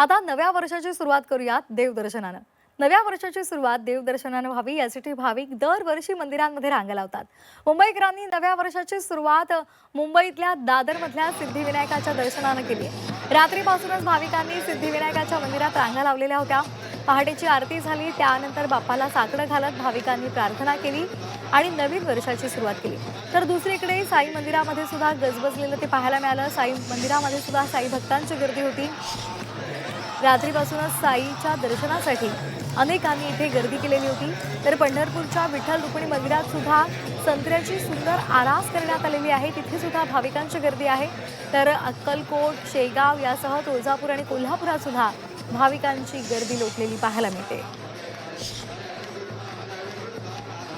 आता नव्या वर्षाची सुरुवात करूयात देवदर्शनानं. नव्या वर्षाची सुरुवात देवदर्शनानं व्हावी यासाठी भाविक दरवर्षी मंदिरांमध्ये रांगा लावतात. मुंबईकरांनी नव्या वर्षाची सुरुवात मुंबईतल्या दादरमधल्या सिद्धिविनायकाच्या दर्शनानं केली आहे. रात्रीपासूनच भाविकांनी सिद्धिविनायकाच्या मंदिरात रांगा लावलेल्या होत्या. पहाटेची आरती झाली त्यानंतर बाप्पाला साकडं घालत भाविकांनी प्रार्थना केली आणि नवीन वर्षाची सुरुवात केली. तर दुसरीकडे साई मंदिरामध्ये सुद्धा गजबजलेलं ते पाहायला मिळालं. साई मंदिरामध्ये सुद्धा साई भक्तांची गर्दी होती. रात्रीपासूनच साईच्या दर्शनासाठी अनेकांनी इथे गर्दी केलेली होती. तर पंढरपूरच्या विठ्ठल रुक्मिणी मंदिरात सुद्धा संत्र्याची सुंदर आरास करण्यात आलेली आहे. तिथे सुद्धा भाविकांची गर्दी आहे. तर अक्कलकोट शेगाव यासह तुळजापूर आणि कोल्हापुरात सुद्धा भाविकांची गर्दी लोटलेली पाहायला मिळते.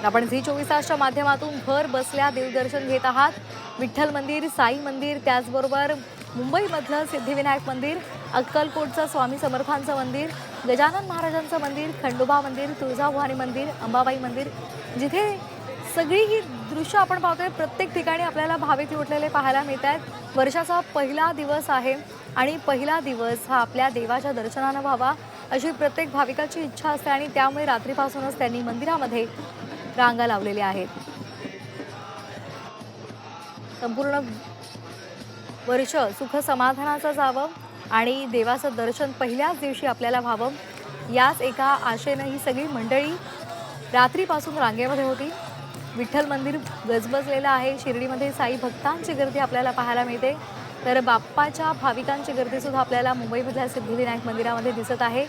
आपण झी चोवीस तासच्या माध्यमातून घर बसल्या देवदर्शन घेत आहात. विठ्ठल मंदिर साई मंदिर त्याचबरोबर मुंबईमधलं सिद्धिविनायक मंदिर अक्कलकोटचं स्वामी समर्थांचं मंदिर गजानन महाराजांचं मंदिर खंडोबा मंदिर तुळजाभवानी मंदिर अंबाबाई मंदिर. जिथे सगळी ही दृश्य आपण पाहतोय प्रत्येक ठिकाणी आपल्याला भाविक लोटलेले पाहायला मिळत आहेत वर्षाचा पहिला दिवस आहे आणि पहिला दिवस हा आपल्या देवाच्या दर्शनानं व्हावा अशी प्रत्येक भाविकाची इच्छा असते आणि त्यामुळे रात्रीपासूनच त्यांनी मंदिरामध्ये रांगा लावलेल्या आहेत. संपूर्ण वर्ष सुख समाधानाचं जावं. आणि देवाचं दर्शन पहिल्याच दिवशी आपल्याला व्हावं याच एका आशेनं ही सगळी मंडळी रात्रीपासून रांगेमध्ये होती. विठ्ठल मंदिर गजबजलेलं आहे. शिर्डीमध्ये साई भक्तांची गर्दी आपल्याला पाहायला मिळते. तर बाप्पाच्या भाविकांची गर्दीसुद्धा आपल्याला मुंबईमधल्या सिद्धिविनायक मंदिरामध्ये दिसत आहे.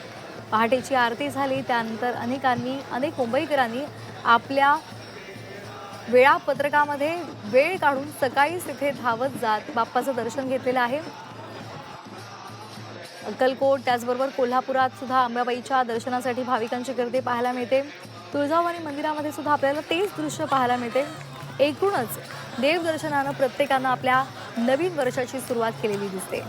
पहाटेची आरती झाली त्यानंतर अनेकांनी अनेक मुंबईकरांनी आपल्या वेळापत्रकामध्ये वेळ काढून सकाळीच तिथे धावत जात बाप्पाचं दर्शन घेतलेलं आहे. अक्कलकोट त्याचबरोबर कोल्हापुरात सुद्धा अंबाबाईच्या दर्शनासाठी भाविकांची गर्दी पाहायला मिळते. तुळजाभवानी मंदिरामध्ये सुद्धा आपल्याला तेच दृश्य पाहायला मिळते. एकूणच देवदर्शनानं प्रत्येकानं आपल्या नवीन वर्षाची सुरुवात केलेली दिसते.